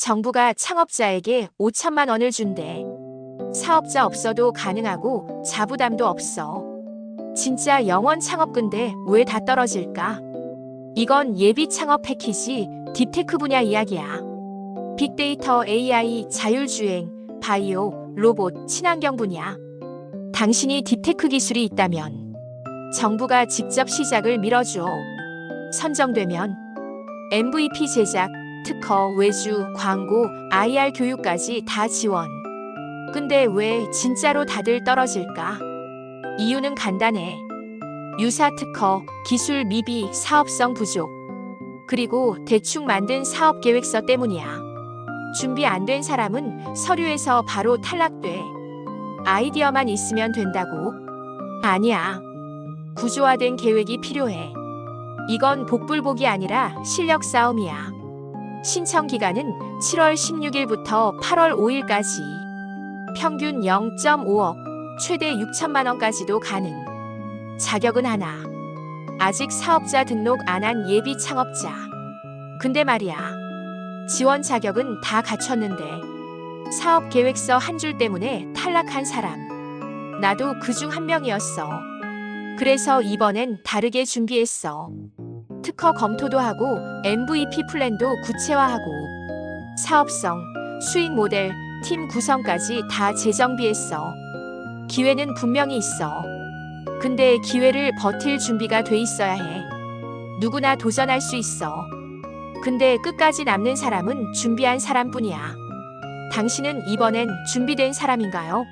정부가 창업자에게 5천만 원을 준대. 사업자 없어도 가능하고 자부담도 없어. 진짜 영원 창업근데 왜 다 떨어질까? 이건 예비 창업 패키지 딥테크 분야 이야기야. 빅데이터 AI 자율주행, 바이오, 로봇, 친환경 분야. 당신이 딥테크 기술이 있다면 정부가 직접 시작을 밀어줘. 선정되면 MVP 제작, 특허, 외주, 광고, IR 교육까지 다 지원. 근데 왜 진짜로 다들 떨어질까? 이유는 간단해. 유사 특허, 기술 미비, 사업성 부족. 그리고 대충 만든 사업 계획서 때문이야. 준비 안 된 사람은 서류에서 바로 탈락돼. 아이디어만 있으면 된다고? 아니야. 구조화된 계획이 필요해. 이건 복불복이 아니라 실력 싸움이야. 신청 기간은 7월 16일부터 8월 5일까지. 평균 0.5억, 최대 6천만 원까지도 가능. 자격은 하나. 아직 사업자 등록 안 한 예비 창업자. 근데 말이야. 지원 자격은 다 갖췄는데 사업 계획서 한 줄 때문에 탈락한 사람. 나도 그 중 한 명이었어. 그래서 이번엔 다르게 준비했어. 특허 검토도 하고 MVP 플랜도 구체화하고 사업성, 수익 모델, 팀 구성까지 다 재정비했어. 기회는 분명히 있어. 근데 기회를 버틸 준비가 돼 있어야 해. 누구나 도전할 수 있어. 근데 끝까지 남는 사람은 준비한 사람뿐이야. 당신은 이번엔 준비된 사람인가요?